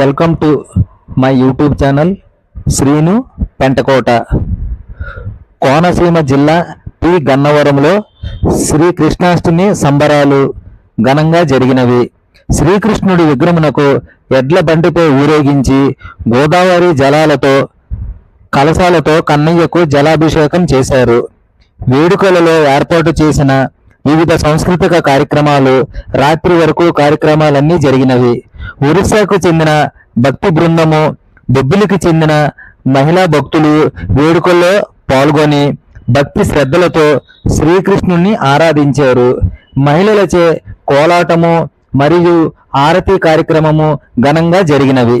Welcome to my YouTube channel Srinu Pentakota. Konaseema జిల్లా P. గన్నవరంలో శ్రీకృష్ణాష్టమి సంబరాలు ఘనంగా జరిగినవి. శ్రీకృష్ణుడి విగ్రహమునకు ఎడ్ల బండిపై ఊరేగించి గోదావరి జలాలతో కలశాలతో కన్నయ్యకు జలాభిషేకం చేశారు. వేడుకలలో ఏర్పాటు చేసిన వివిధ సాంస్కృతిక కార్యక్రమాలు రాత్రి వరకు కార్యక్రమాలన్నీ జరిగినవి. ఒరిస్సాకు చెందిన భక్తి బృందము బొబ్బిలికి చెందిన మహిళా భక్తులు వేడుకల్లో పాల్గొని భక్తి శ్రద్ధలతో శ్రీకృష్ణుణ్ణి ఆరాధించారు. మహిళలచే కోలాటము మరియు ఆరతి కార్యక్రమము ఘనంగా జరిగినవి.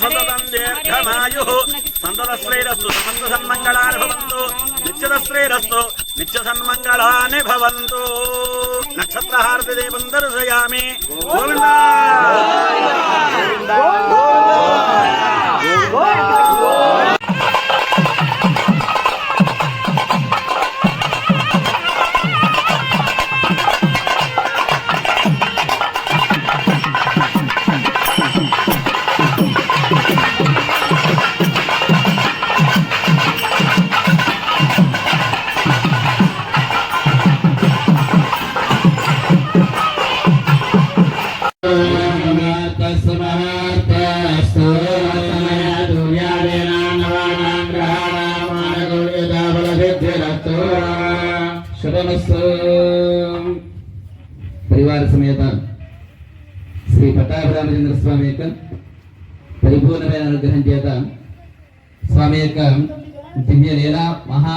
సతతందేర్ఘమాయు సంతతశ్రేరస్సు సమంత సన్మంగళాని భవంతు. నిత్యతశ్రేరస్సు నిత్య సన్మంగళాని భవంతు నక్షత్రహారతి దీపం దర్శయామి గోవిందా! పరివార సమేత శ్రీ పట్టాభిరామచంద్ర స్వామి యొక్క పరిపూర్ణమైన అనుగ్రహం చేత స్వామి యొక్క దివ్య లీల మహా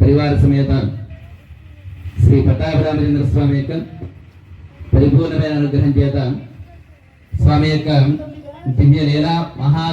పరివార సమేత శ్రీ పట్టాభిరామచంద్ర స్వామి యొక్క పరిపూర్ణమైన అనుగ్రహం చేత స్వామి యొక్క దివ్య లీలా మహా